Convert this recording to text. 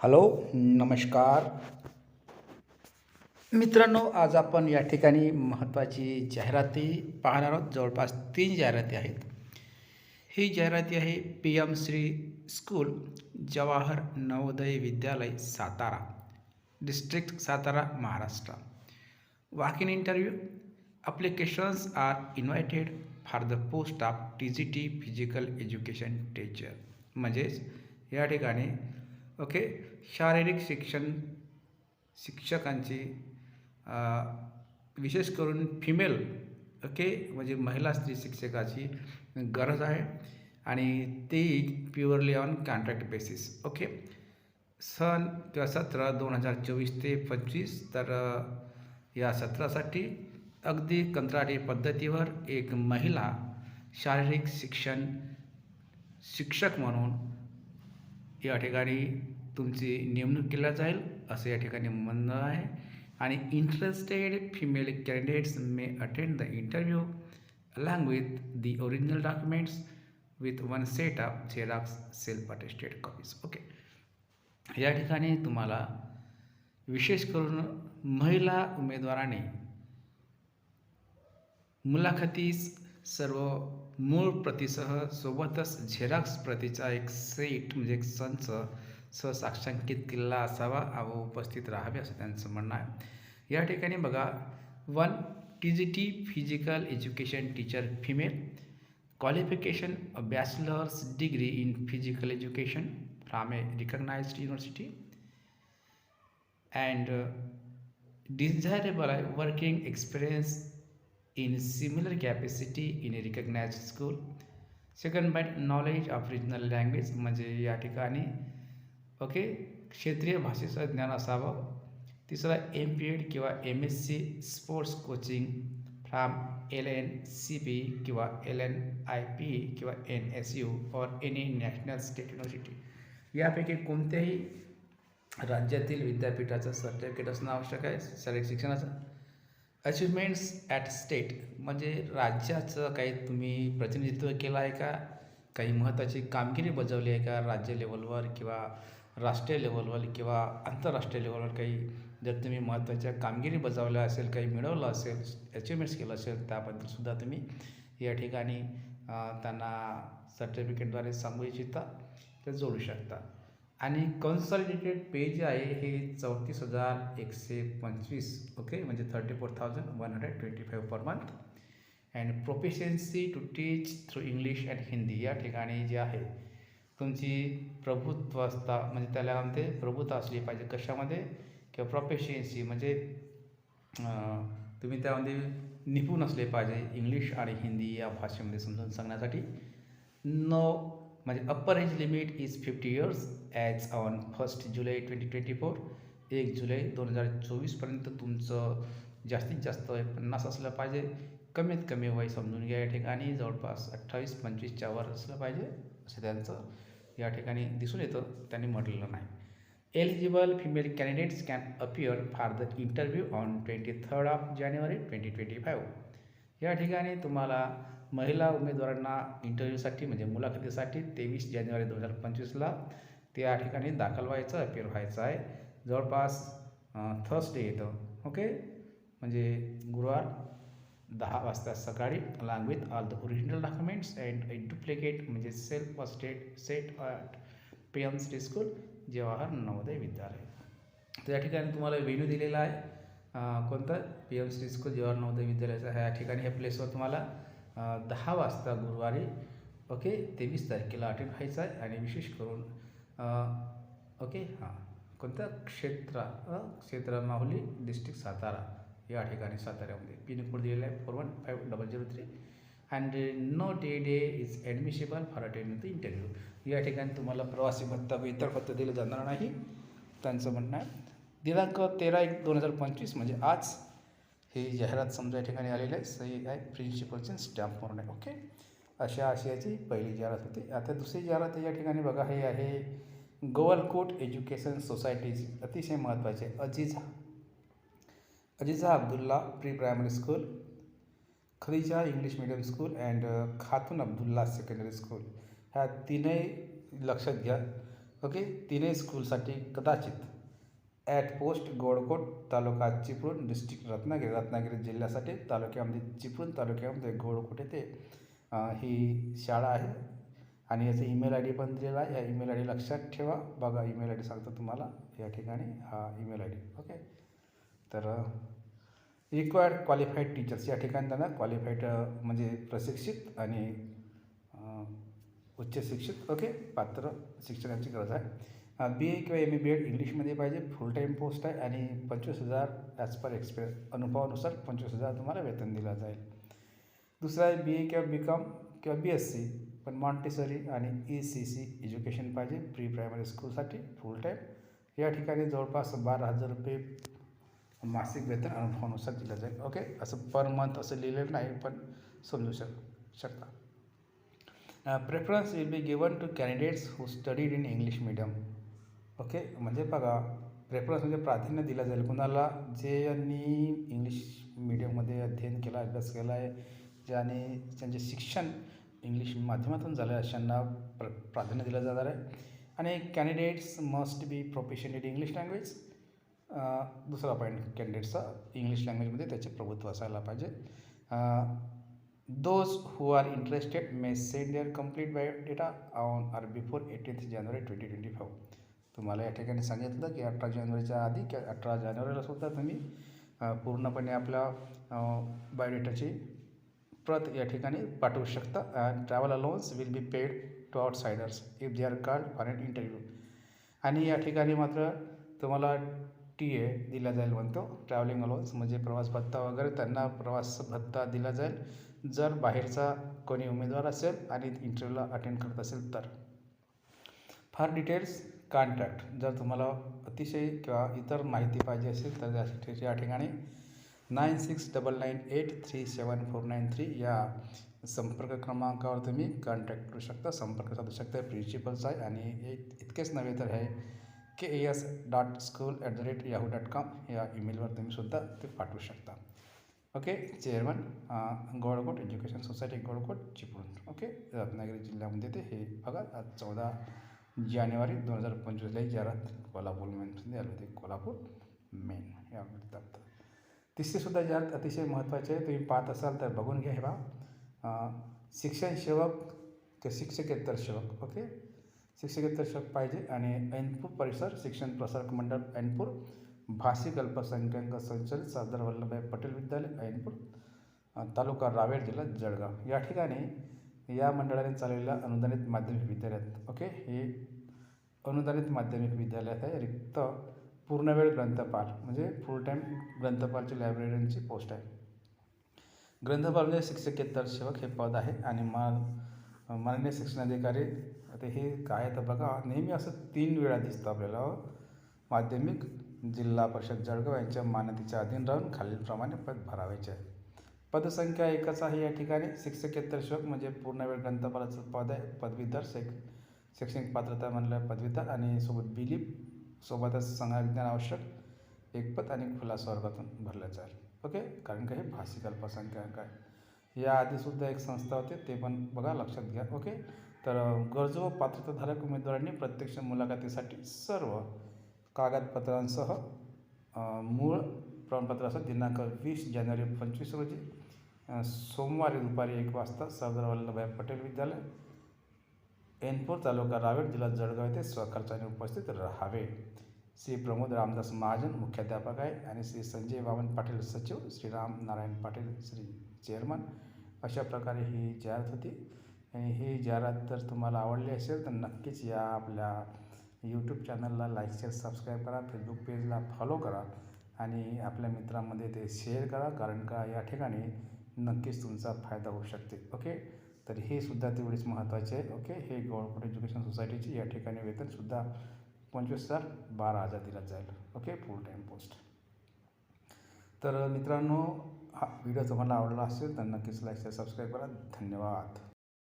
Hello नमस्कार. मित्रांनो आज आपण या ठिकाणी महत्त्वाची जाहिराती पाहणार आहोत. जवळपास तीन जाहिराती आहेत. ही जाहिराती आहे P M Shri school Jawahar Navodaya Vidyalaya Satara district Satara Maharashtra. Walk in interview applications are invited for the post of T G T physical education teacher म्हणजेच या ठिकाणी ओके? शारीरिक शिक्षण शिक्षकांची विशेष करून फिमेल ओके? म्हणजे महिला स्त्री शिक्षकाची गरज आहे आणि ती purely on contract basis okay? सन किंवा सत्र दोन हजार चोवीस ते पंचवीस तर या सत्रासाठी अगदी कंत्राटी पद्धतीवर एक महिला शारीरिक शिक्षण शिक्षक म्हणून या ठिकाणी तुमची नेमणूक केल्या जाईल असं या ठिकाणी म्हणणं आहे. आणि interested female candidates may attend the interview along with the original documents with one set of xerox self attested copies okay या ठिकाणी तुम्हाला विशेष करून महिला उमेदवाराने मुलाखतीस सर्व मूळ प्रतीसह सोबतच झेरॉक्स प्रतीचा एक सेट म्हणजे एक संच सहसाक्षांकित किल्ला असावा व उपस्थित राहावे असं त्यांचं म्हणणं आहे. या ठिकाणी बघा one T G T physical education teacher female qualification a bachelor's degree in physical education from a recognised university and desirable आहे working experience in similar capacity in a recognized school. Second point knowledge of regional language म्हणजे या ठिकाणी okay क्षेत्रीय भाषेचं ज्ञान असावं. तिसरा M P Ed किंवा M S C sports coaching from L N C P किंवा एल एन आय पी किंवा N S U for any national state university यापैकी कोणत्याही राज्यातील विद्यापीठाचं सर्टिफिकेट असणं आवश्यक आहे शारीरिक शिक्षणाचं. अचिव्हमेंट्स ॲट स्टेट म्हणजे राज्याचं काही तुम्ही प्रतिनिधित्व केलं आहे का? काही महत्त्वाची कामगिरी बजावली आहे का राज्य लेवलवर किंवा राष्ट्रीय लेवलवर किंवा आंतरराष्ट्रीय लेवलवर काही? जर तुम्ही महत्त्वाच्या कामगिरी बजावल्या असेल काही मिळवलं असेल अचिव्हमेंट्स केलं असेल त्याबद्दलसुद्धा तुम्ही या ठिकाणी त्यांना सर्टिफिकेटद्वारे सांगू इच्छिता ते जोडू शकता. आणि कन्सल्टेटेड पे जे आहे हे चौतीस हजार एकशे पंचवीस ओके म्हणजे thirty four thousand one hundred twenty five per month and proficiency to teach through English and Hindi या ठिकाणी जे आहे तुमची प्रभुत्वस्था म्हणजे त्याला म्हणते? प्रभुत्व असली पाहिजे. कशामध्ये? किंवा प्रोफेशियन्सी म्हणजे तुम्ही त्यामध्ये म्हणजे निपुण असले पाहिजे. इंग्लिश आणि हिंदी या भाषेमध्ये समजून सांगण्यासाठी. नऊ म्हणजे upper age limit is fifty years as on first July twenty twenty four एक जुलै दोन हजार चोवीसपर्यंत तुमचं जास्तीत जास्त वय पन्नास असलं पाहिजे. कमीत कमी वय समजून घ्या या ठिकाणी. जवळपास अठ्ठावीस पंचवीसच्या वर असलं पाहिजे असं त्यांचं या ठिकाणी दिसून येतं. त्यांनी म्हटलेलं नाही. Eligible female candidates can appear for the interview on twenty third of January twenty twenty five या ठिकाणी तुम्हाला महिला उमेदवारांना इंटरव्ह्यूसाठी म्हणजे मुलाखतीसाठी तेवीस जानेवारी दोन हजार पंचवीसला त्या ठिकाणी दाखल व्हायचं अपियर व्हायचं आहे. जवळपास थर्सडे येतं. ओके म्हणजे गुरुवार दहा वाजता सकाळी along with all the original documents and a duplicate म्हणजे self state set at P M Shri school Jawahar Navodaya Vidyalaya तर या ठिकाणी तुम्हाला व्हेन्यू दिलेला आहे. कोणतं? P M C school Jawahar Navodaya विद्यालयाचं ह्या ठिकाणी ह्या प्लेसवर तुम्हाला दहा वाजता गुरुवारी ओके तेवीस तारखेला अटेंड व्हायचं आहे आणि विशेष करून ओके हां. कोणतं? क्षेत्र क्षेत्र माहुली डिस्ट्रिक्ट सातारा या ठिकाणी साताऱ्यामध्ये. पिनकोड दिलेला आहे four one five double zero three and no day day is admissible for attending the interview या ठिकाणी तुम्हाला प्रवासी भत्ता इतर भत्ता दिलं जाणार नाही. त्यांचं म्हणणं आहे दिनांक तेरा एक दोन हजार पंचवीस म्हणजे आज ही जाहिरात समजा या ठिकाणी आलेली आहे सही आहे प्रिन्सिपलचे स्टॅम्प म्हणून आहे ओके अशा आशयाची पहिली जाहिरात होती. आता दुसरी जाहिरात या ठिकाणी बघा हे आहे गोवलकोट एज्युकेशन सोसायटीज अतिशय महत्त्वाचे Aziza. Aziza Abdullah pre primary school Khadija English medium school and Khatoon Abdullah secondary school ह्या तीनही लक्षात घ्या ओके तीनही स्कूलसाठी कदाचित at post Godkot taluka Chiplun district Ratnagiri Ratnagiri जिल्ह्यासाठी तालुक्यामध्ये चिपळूण तालुक्यामध्ये गोडकोट येथे ही शाळा आहे. आणि याचा ईमेल आय डी पण दिलेला आहे. या ईमेल आय डी लक्षात ठेवा. बघा ईमेल आय डी सांगतो तुम्हाला. या ठिकाणी हा ईमेल आय डी ओके तर रिक्वायर्ड क्वालिफाईड टीचर्स या ठिकाणी त्यांना क्वालिफाईड म्हणजे प्रशिक्षित आणि उच्च शिक्षित ओके पात्र शिक्षणाची गरज आहे. बी ए किंवा एम ए बी एड इंग्लिशमध्ये पाहिजे फुल टाईम पोस्ट आहे आणि पंचवीस हजार ॲज पर एक्सपिरियन्स अनुभवानुसार पंचवीस हजार तुम्हाला वेतन दिलं जाईल. दुसरं आहे बी ए किंवा बी कॉम किंवा बी एस सी पण मॉन्टेसरी आणि ई सी सी एज्युकेशन पाहिजे प्री प्रायमरी स्कूलसाठी फुल टाईम या ठिकाणी जवळपास बारा हजार रुपये मासिक वेतन अनुभवानुसार दिलं जाईल. ओके असं पर मंथ असं लिहिलेलं नाही पण समजू शक शकता. Preference will be given to candidates who studied in English medium okay म्हणजे बघा प्रेफरन्स म्हणजे प्राधान्य दिलं जाईल. कुणाला जे यांनी इंग्लिश मिडियममध्ये अध्ययन केला अभ्यास केला आहे ज्याने त्यांचे शिक्षण इंग्लिश माध्यमातून झालं आहे अशांना प्र प्राधान्य दिलं जाणार आहे. आणि candidates must be profession in English language दुसरा पॉईंट कॅन्डिडेट्सचा इंग्लिश लँग्वेजमध्ये त्याचे प्रभुत्व असायला पाहिजे. Those who are interested may send their complete biodata on or before eighteenth January twenty twenty five तुम्हाला या ठिकाणी सांगितलं की अठरा जानेवारीच्या आधी की अठरा जानेवारीला सुद्धा तुम्ही पूर्णपणे आपल्या बायोडेटाची प्रत या ठिकाणी पाठवू शकता. And travel allowance will be paid to outsiders if they are called for an interview आणि या ठिकाणी मात्र तुम्हाला टी ए दिला जाईल म्हणतो. ट्रॅव्हलिंग अलाउन्स म्हणजे प्रवास भत्ता वगैरे त्यांना प्रवास भत्ता दिला जाईल. जर बाहेरचा कोणी उमेदवार असेल आणि इंटरव्ह्यूला अटेंड करत असेल तर. फार डिटेल्स कॉन्टॅक्ट जर तुम्हाला अतिशय किंवा इतर माहिती पाहिजे असेल तर त्यासाठी या ठिकाणी nine six double nine eight three seven four nine three या संपर्क क्रमांकावर तुम्ही कॉन्टॅक्ट करू शकता. संपर्क साधू शकता. प्रिन्सिपल्स आहे आणि एक इतकेच नव्हे तर हे K A S dot school at the rate Yahoo dot com या ईमेलवर तुम्ही सुद्धा ते पाठवू शकता. Okay chairman Golkot education society Golkot Chiplun. Okay Ratnagiri जिल्ह्यामध्ये ते हे बघा आज चौदा जानेवारी दोन हजार पंचवीसला ही जाहिरात कोल्हापूर मेनमध्ये आली होती. कोल्हापूर मेन या दप्तर तिसरी जाहिरात अतिशय महत्त्वाची आहे. तुम्ही पाहत असाल तर बघून घ्या हे बा शिक्षण सेवक ते शिक्षकेतर सेवक ओके? शिक्षकेतर सेवक पाहिजे आणि ऐनपूर परिसर शिक्षण प्रसारक मंडळ ऐनपूर भाषिक अल्पसंख्याक संचलित सरदार वल्लभभाई पटेल विद्यालय ऐनपूर तालुका रावेर जिल्हा जळगाव. या ठिकाणी या मंडळाने चालवलेल्या अनुदानित माध्यमिक विद्यालयात ओके? हे अनुदानित माध्यमिक विद्यालयात आहे. रिक्त पूर्णवेळ ग्रंथपाल म्हणजे फुल टाईम ग्रंथपालची लायब्ररीची पोस्ट आहे. ग्रंथपाल म्हणजे शिक्षकेतर सेवक हे पद आहे आणि मा माननीय शिक्षणाधिकारी आता हे काय तर बघा नेहमी असं तीन वेळा दिसतं आपल्याला हो. माध्यमिक जिल्हा परिषद जळगाव यांच्या मान्यतेच्या अधीन राहून खालीलप्रमाणे पद भरावायचे आहे. पदसंख्या एकच आहे या ठिकाणी. शिक्षकेतर शोक म्हणजे पूर्णवेळ ग्रंथपालाचं पद आहे. पदवीधर शैक शैक्षणिक पात्रता म्हणलं पदवीधर आणि सोबत बिलीप सोबतच संज्ञान आवश्यक एक पद आणि खुला स्वर्गातून भरलं जाईल. ओके? कारण का हे भाषिक अल्पसंख्याक आहे. याआधीसुद्धा एक संस्था होते ते पण बघा लक्षात घ्या. ओके? तर गरजू व पात्रताधारक उमेदवारांनी प्रत्यक्ष मुलाखतीसाठी सर्व कागदपत्रांसह मूळ प्रमाणपत्रासह दिनांक वीस जानेवारी पंचवीस रोजी सोमवारी दुपारी एक वाजता सरदार वल्लभभाई पटेल विद्यालय एनपूर तालुका रावेर जिल्हा जळगाव येथे स्वखर्चाने उपस्थित राहावे. श्री प्रमोद रामदास महाजन मुख्याध्यापक आहे आणि श्री संजय वामन पाटील सचिव श्रीराम नारायण पाटील श्री चेअरमन. अशा प्रकारे ही जाहिरात होती. आणि ही जाहिरात जर तुम्हाला आवडली असेल तर नक्कीच या आपल्या यूट्यूब चॅनलला लाईक शेअर सबस्क्राईब करा. फेसबुक पेजला फॉलो करा. आणि आपल्या मित्रांमध्ये ते शेअर करा. कारण का या ठिकाणी नक्कीच तुमचा फायदा होऊ शकते ओके? तर हे सुद्धा तेवढीच महत्त्वाचे आहे ओके? हे गव्हर्मेंट एज्युकेशन सोसायटीची या ठिकाणी वेतनसुद्धा पंचवीस हजार बारा हजार दिला जाईल ओके? फुल टाईम पोस्ट तर मित्रांनो हा व्हिडिओ तुम्हाला आवडला असेल तर नक्कीच लाईक शेअर सबस्क्राईब करा. धन्यवाद.